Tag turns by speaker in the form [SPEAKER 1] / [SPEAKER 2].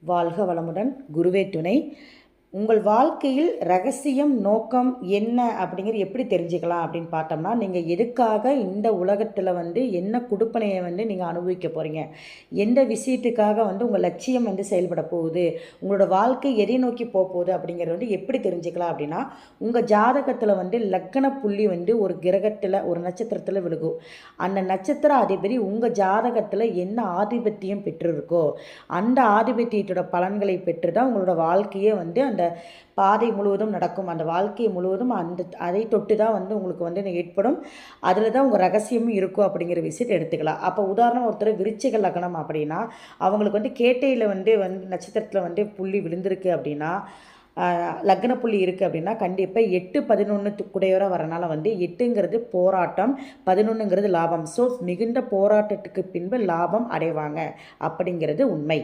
[SPEAKER 1] வாழ்க வளமுடன். குருவே துணை. உங்கள் வாழ்க்கையில் ரகசியம் நோக்கம் என்ன அப்படிங்கிறது எப்படி தெரிஞ்சுக்கலாம் அப்படின்னு பார்த்தோம்னா நீங்கள் எதுக்காக இந்த உலகத்தில் வந்து என்ன கொடுப்பனையை வந்து நீங்கள் அனுபவிக்க போகிறீங்க எந்த விஷயத்துக்காக வந்து உங்கள் லட்சியம் வந்து செயல்பட போகுது? உங்களோட வாழ்க்கை எதை நோக்கி போக போகுது அப்படிங்கிறது வந்து எப்படி தெரிஞ்சுக்கலாம் அப்படின்னா உங்கள் ஜாதகத்தில் வந்து லக்கண புள்ளி வந்து ஒரு கிரகத்தில் ஒரு நட்சத்திரத்தில் விழுகும். அந்த நட்சத்திர அதிபதி உங்கள் ஜாதகத்தில் என்ன ஆதிபத்தியம் பெற்றிருக்கோ அந்த ஆதிபத்தியத்தோட பலன்களை பெற்று தான் உங்களோட வாழ்க்கையே வந்து அந்த அந்த பாதை முழுவதும் நடக்கும். அந்த வாழ்க்கை முழுவதும் அந்த அதை தொட்டு தான் வந்து உங்களுக்கு வந்து ஏற்படும்? அதில் தான் உங்கள் ரகசியமும் இருக்கும் அப்படிங்கிற விஷயத்தை எடுத்துக்கலாம். அப்போ உதாரணம் ஒருத்தர் விருச்சிக லக்னம் அப்படின்னா அவங்களுக்கு வந்து கேட்டையில் வந்து வந்து நட்சத்திரத்தில் வந்து புள்ளி விழுந்திருக்கு அப்படின்னா லக்ன புள்ளி இருக்குது அப்படின்னா கண்டிப்பாக எட்டு பதினொன்று குடையோராக வரனால வந்து எட்டுங்கிறது போராட்டம் பதினொன்றுங்கிறது லாபம். ஸோ மிகுந்த போராட்டத்துக்கு பின்பு லாபம் அடைவாங்க அப்படிங்கிறது உண்மை.